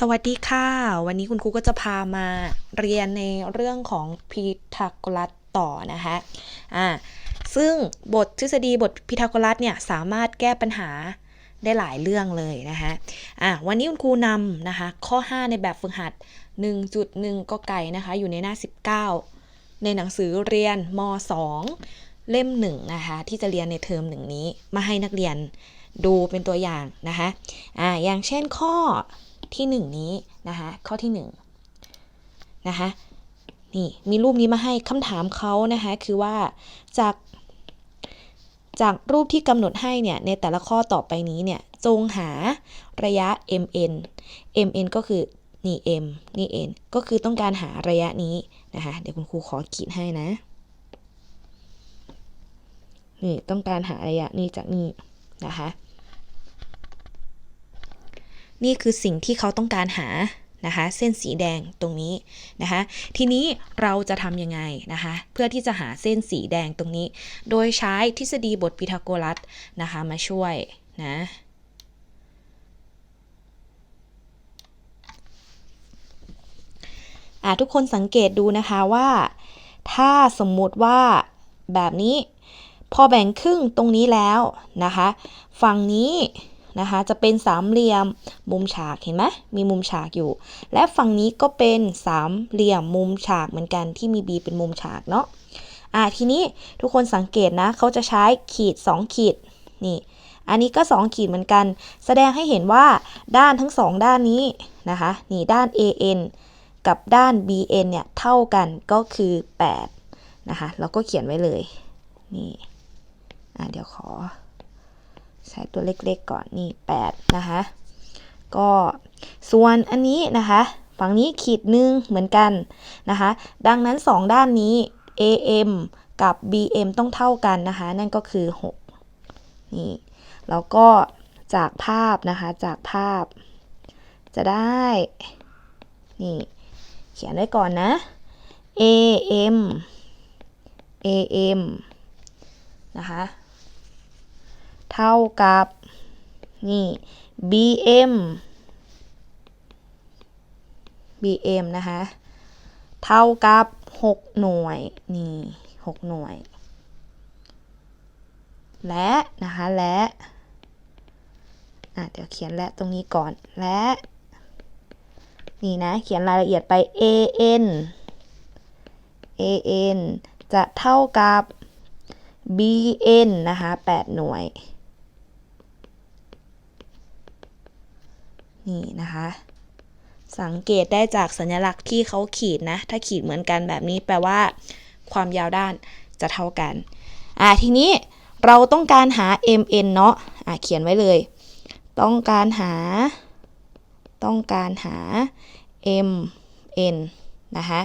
สวัสดีค่ะ วันนี้คุณครูก็จะพามาเรียนในเรื่องของพีทาโกรัสต่อนะคะอ่าซึ่งบททฤษฎีบทพีทาโกรัสเนี่ยสามารถแก้ปัญหาได้หลายเรื่องเลยนะคะอ่าวันนี้คุณครูนำนะคะข้อ 5 ในแบบฝึกหัด 1.1 ก็ไก่นะคะ อยู่ในหน้า 19 ในหนังสือเรียนม 2 เล่ม1นะคะที่จะเรียนในเทอมหนึ่งนี้มาให้นักเรียนดูเป็นตัวอย่างนะคะอ่าอย่างเช่นข้อ ที่ 1 นี้นะคะข้อที่1นะคะนี่มีรูปนี้มาให้คำถามเขานะคะคือว่าจากจากรูปที่กำหนดให้เนี่ยในแต่ละข้อต่อไปนี้เนี่ยจงหาระยะ mn mn ก็คือนี่ m นี่ n ก็คือต้องการหาระยะนี้นะคะเดี๋ยวคุณครูขอขีดให้นะนี่ต้องการหาระยะนี้จากนี่นะคะ นี่คือสิ่งที่เขาต้องการหานะคะ เส้นสีแดงตรงนี้นะคะ ทีนี้เราจะทำยังไงนะคะ เพื่อที่จะหาเส้นสีแดงตรงนี้ โดยใช้ทฤษฎีบทพีทาโกรัสนะคะมาช่วยนะทุกคนสังเกตดูนะคะว่า ถ้าสมมุติว่าแบบนี้ พอแบ่งครึ่งตรงนี้แล้วนะคะ ฝั่งนี้ นะคะ จะเป็นสามเหลี่ยมมุมฉากเห็นไหมมีมุมฉากอยู่ และฝั่งนี้ก็เป็นสามเหลี่ยมมุมฉากเหมือนกันที่มี B เป็นมุมฉากเนาะอะทีนี้ทุกคนสังเกตนะเขาจะใช้ขีด 2 ขีดนี่อันนี้ก็ 2 ขีดเหมือนกัน แสดงให้เห็นว่าด้านทั้ง 2 ด้านนี้นะคะนี่ด้าน AN กับด้าน BN เนี่ยเท่ากันก็คือ8นะคะเราก็เขียนไว้เลยนี่อะเดี๋ยวขอ ใช้ตัวเล็กๆก่อนนี่8นะคะก็ส่วนอันนี้นะคะฝั่งนี้ขีดหนึ่งเหมือนกันนะคะ ดังนั้น 2 ด้านนี้ AM กับ BM ต้องเท่ากันนะคะ นั่นก็คือ 6 นี่ แล้วก็จากภาพนะคะ จากภาพ จะได้ นี่ เขียนไว้ก่อนนะ AM AM นะคะ เท่ากับ นี่ BM BM นะคะ เท่ากับ 6 หน่วย นี่ 6 หน่วย และนะคะ และอะเดี๋ยวเขียนและตรงนี้ก่อน และ นี่นะ เขียนรายละเอียดไป AN AN จะเท่ากับ BN นะคะ 8 หน่วย นี่นะคะ สังเกตได้จากสัญลักษณ์ที่เขาขีดนะ ถ้าขีดเหมือนกันแบบนี้แปลว่าความยาวด้านจะเท่ากัน อ่าทีนี้เราต้องการหา mn เนาะอ่าเขียนไว้เลย ต้องการหา ต้องการหา mn นะคะ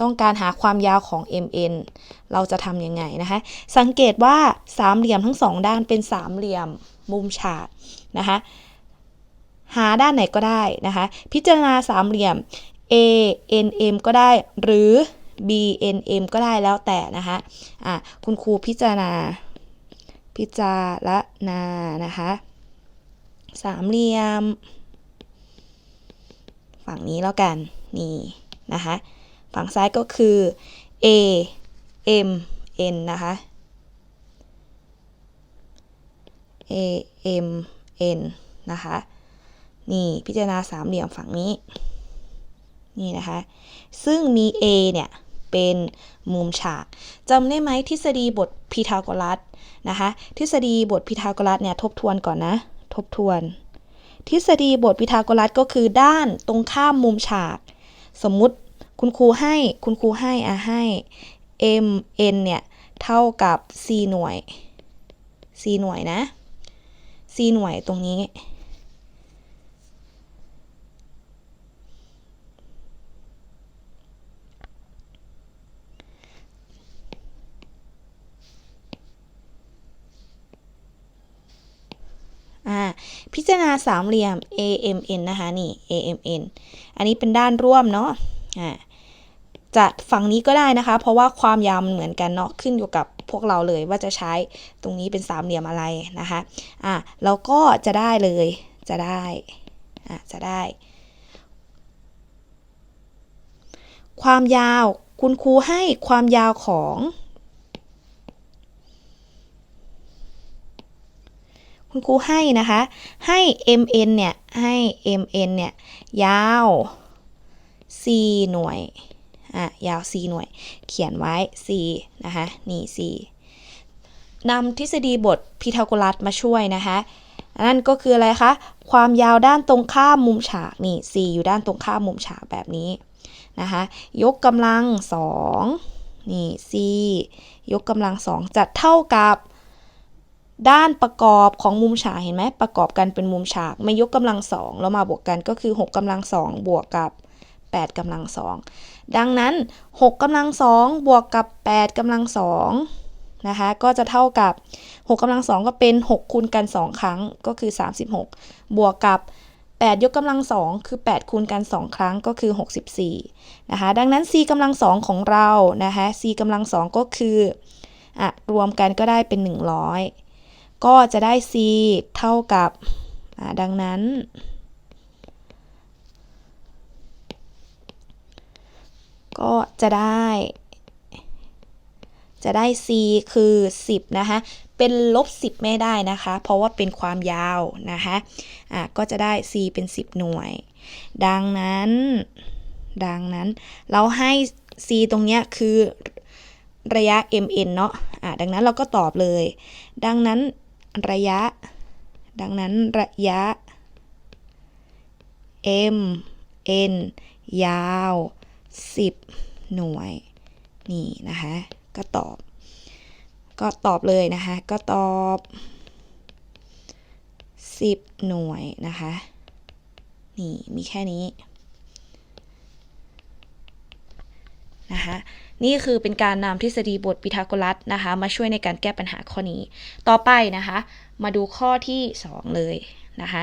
ต้องการหาความยาวของ mn เราจะทำยังไงนะคะ สังเกตว่าสามเหลี่ยมทั้งสองด้านเป็นสามเหลี่ยมมุมฉากนะคะ หาด้านไหนก็ได้นะคะ พิจารณาสามเหลี่ยม A N M ก็ได้ หรือ B N M ก็ได้แล้วแต่นะคะอะคุณครูพิจารณา พิจารณานะคะสามเหลี่ยม ฝั่งนี้แล้วกัน นี่นะคะ ฝั่งซ้ายก็คือ A M N นะคะ A M N นะคะ นี่พิจารณาสามเหลี่ยมฝั่งนี้ นี่นะคะ ซึ่งมี A เนี่ยเป็นมุมฉากจำได้ไหมทฤษฎีบทพีทาโกรัสนะคะทฤษฎีบทพีทาโกรัสเนี่ยทบทวนก่อนนะ ทบทวน ทฤษฎีบทพีทาโกรัสก็คือด้านตรงข้ามมุมฉาก สมมุติคุณครูให้คุณครูให้อะให้ m n เนี่ยเท่ากับ c หน่วย c หน่วยนะ c หน่วยตรงนี้ จารณาสามเหลี่ยม AMN นะคะ นี่ AMN อันนี้เป็นด้านร่วมเนาะอ่จะฝั่งนี้ก็ได้นะคะ เพราะว่าความยาวมันเหมือนกันเนาะขึ้นอยู่กับพวกเราเลยว่าจะใช้ตรงนี้เป็นสามเหลี่ยมอะไรนะคะอะเราก็จะได้เลยจะได้อะจะได้ ความยาวคุณครูให้ความยาวของ คุณครูให้นะคะ ให้ mn เนี่ย ให้ mn เนี่ย ยาว4หน่วย อะ ยาว4หน่วย เขียนไว้4นะคะ นี่4นำทฤษฎีบทพีทาโกรัสมาช่วยนะคะนั่นก็คืออะไรคะ ความยาวด้านตรงข้ามมุมฉาก นี่4อยู่ด้านตรงข้ามมุมฉากแบบนี้นะคะ ยกกำลัง2นี่4ยกกำลัง2จะเท่ากับ ด้านประกอบของมุมฉากเห็นไหมประกอบกันเป็นมุมฉากไม่ยกกำลังสองแล้วมาบวกกันก็คือ 6กำลังสองบวกกับ 8กำลังสองดังนั้น 6กำลังสองบวกกับ 8กำลังสองนะคะก็จะเท่ากับ 6กำลังสองก็เป็น 6 คูณกัน 2 ครั้งก็คือ 36 บวกกับ8ยกกำลังสองคือ 8 คูณกัน 2 ครั้งก็คือ 64นะคะดังนั้น c กำลังสองของเรานะคะ c กำลังสองก็คืออะรวมกันก็ได้เป็น 100 ก็จะได้ c เท่ากับดังนั้น ก็จะได้ จะได้ c คือ 10 นะคะ เป็นลบ 10 ไม่ได้นะคะ เพราะว่าเป็นความยาวนะคะอะก็จะได้ c เป็น 10 หน่วย ดังนั้น ดังนั้นเราให้ c ตรงเนี้ยคือระยะ mn เนาะอะดังนั้นเราก็ตอบเลย ดังนั้น ระยะ ดังนั้นระยะ m n ยาว 10 หน่วย นี่นะคะ ก็ตอบ ก็ตอบเลยนะคะ ก็ตอบ 10 หน่วยนะคะ นี่มีแค่นี้ นะคะนี่คือเป็นการนำทฤษฎีบทพีทาโกรัสนะคะมาช่วยในการแก้ปัญหาข้อนี้ ต่อไปนะคะ มาดูข้อที่ 2 เลยนะคะ